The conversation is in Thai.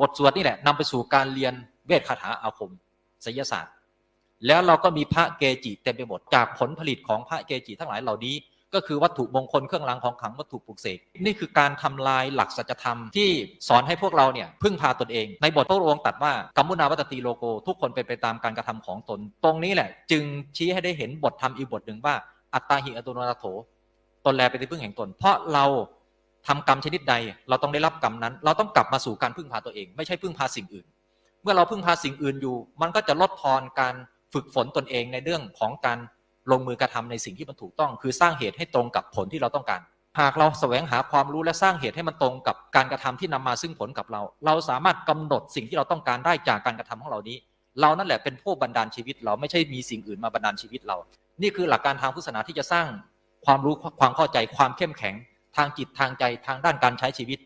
บทสวดนี่แหละนำไปสู่การเรียนเวทคาถาอาคมไสยศาสตร์ แล้วเราก็มีพระเกจิเต็มไปหมดจากผลผลิตของพระเกจิทั้งหลายเหล่านี้ ก็คือวัตถุมงคลเครื่องรางของขลังวัตถุปลุกเสกนี่คือการทำลายหลักสัจธรรมที่สอนให้พวกเราเนี่ยพึ่งพาตนเอง ในบทพระองค์ตรัสว่ากัมมุนาวัตติโลโก ทุกคนเป็นไปตามการกระทำของตน ตรงนี้แหละ จึงชี้ให้ได้เห็นบทธรรมอีกบทหนึ่งว่า อัตตาหิอัตโนนาโถตนแลเป็นที่พึ่งแห่งตน เพราะเรา ทำกรรมชนิดใด เราต้องได้รับกรรมนั้น เราต้องกลับมาสู่การพึ่งพาตัวเอง ไม่ใช่พึ่งพาสิ่งอื่น เมื่อเราพึ่งพาสิ่งอื่นอยู่ มันก็จะลดทอนการฝึกฝนตนเองในเรื่องของการลงมือกระทำในสิ่งที่มันถูกต้อง คือสร้างเหตุให้ตรงกับผลที่เราต้องการ หากเราแสวงหาความรู้และสร้างเหตุให้มันตรงกับการกระทำที่นำมาซึ่งผลกับเรา เราสามารถกำหนดสิ่งที่เราต้องการได้จากการกระทำของเรานี้ เรานั่นแหละเป็นผู้บันดาลชีวิต เราไม่ใช่มีสิ่งอื่นมาบันดาลชีวิตเรา นี่คือหลักการทางพุทธศาสนาที่จะสร้างความรู้ความเข้าใจความเข้มแข็ง ทางจิตทางใจทางด้านการใช้ชีวิต